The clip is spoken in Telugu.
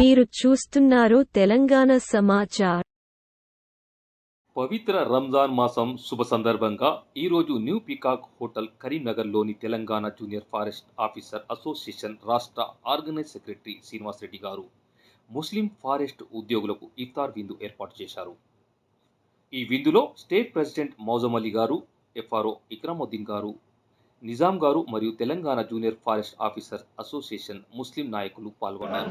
మీరు చూస్తున్నారు తెలంగాణ సమాచార్. పవిత్ర రంజాన్ మాసం శుభ సందర్భంగా ఈరోజు న్యూ పీకాక్ హోటల్ కరీంనగర్లోని Telangana junior forest officer association రాష్ట్ర organise secretary Srinivas Reddy garu Muslim forest ఉద్యోగులకు ఇఫ్తార్ విందు ఏర్పాటు చేశారు. ఈ విందులో స్టేట్ ప్రెసిడెంట్ మౌజం అలీ గారు ఎఫ్ఆర్ఓ ఇక్రాముద్దీన్ గారు నిజాం గారు మరియు Telangana junior forest officer association Muslim నాయకులు పాల్గొన్నారు.